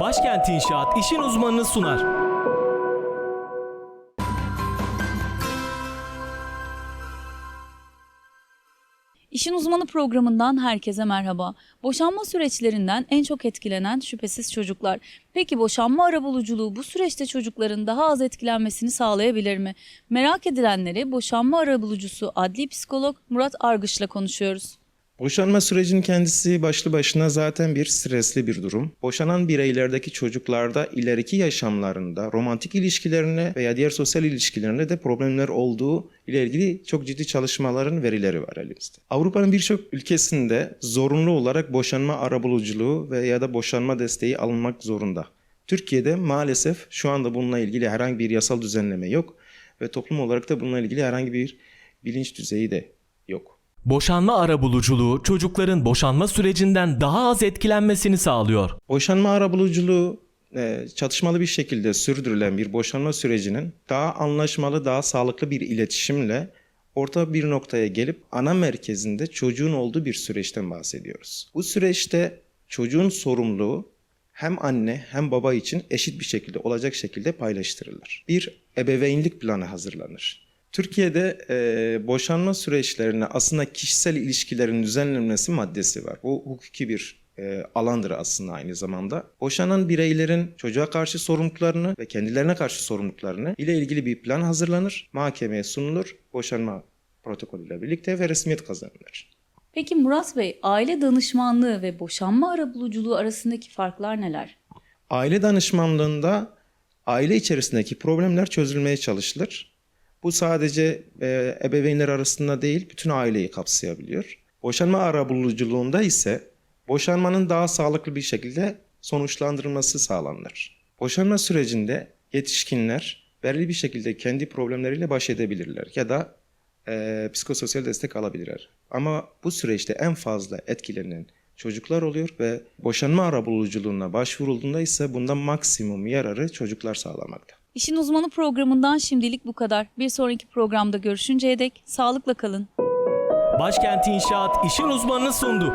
Başkent İnşaat işin uzmanını sunar. İşin Uzmanı programından herkese merhaba. Boşanma süreçlerinden en çok etkilenen şüphesiz çocuklar. Peki boşanma arabuluculuğu bu süreçte çocukların daha az etkilenmesini sağlayabilir mi? Merak edilenleri boşanma arabulucusu adli psikolog Murat Argış'la konuşuyoruz. Boşanma sürecinin kendisi başlı başına zaten bir stresli bir durum. Boşanan bireylerdeki çocuklarda ileriki yaşamlarında romantik ilişkilerine veya diğer sosyal ilişkilerinde de problemler olduğu ile ilgili çok ciddi çalışmaların verileri var elimizde. Avrupa'nın birçok ülkesinde zorunlu olarak boşanma arabuluculuğu veya da boşanma desteği alınmak zorunda. Türkiye'de maalesef şu anda bununla ilgili herhangi bir yasal düzenleme yok ve toplum olarak da bununla ilgili herhangi bir bilinç düzeyi de yok. Boşanma arabuluculuğu çocukların boşanma sürecinden daha az etkilenmesini sağlıyor. Boşanma arabuluculuğu e, çatışmalı bir şekilde sürdürülen bir boşanma sürecinin daha anlaşmalı, daha sağlıklı bir iletişimle orta bir noktaya gelip ana merkezinde çocuğun olduğu bir süreçten bahsediyoruz. Bu süreçte çocuğun sorumluluğu hem anne hem baba için eşit bir şekilde olacak şekilde paylaştırılır. Bir ebeveynlik planı hazırlanır. Türkiye'de e, boşanma süreçlerine aslında kişisel ilişkilerin düzenlenmesi maddesi var. Bu hukuki bir e, alandır aslında aynı zamanda. Boşanan bireylerin çocuğa karşı sorumluluklarını ve kendilerine karşı sorumluluklarını ile ilgili bir plan hazırlanır, mahkemeye sunulur, boşanma protokolüyle birlikte ve resmiyet kazanılır. Peki Murat Bey, aile danışmanlığı ve boşanma arabuluculuğu arasındaki farklar neler? Aile danışmanlığında aile içerisindeki problemler çözülmeye çalışılır. Bu sadece e, ebeveynler arasında değil, bütün aileyi kapsayabiliyor. Boşanma arabuluculuğunda ise boşanmanın daha sağlıklı bir şekilde sonuçlandırılması sağlanır. Boşanma sürecinde yetişkinler belirli bir şekilde kendi problemleriyle baş edebilirler ya da e, psikososyal destek alabilirler. Ama bu süreçte en fazla etkilenen çocuklar oluyor ve boşanma arabuluculuğuna başvurulduğunda ise bundan maksimum yararı çocuklar sağlamakta. İşin Uzmanı programından şimdilik bu kadar. Bir sonraki programda görüşünceye dek sağlıkla kalın. Başkent İnşaat işin uzmanını sundu.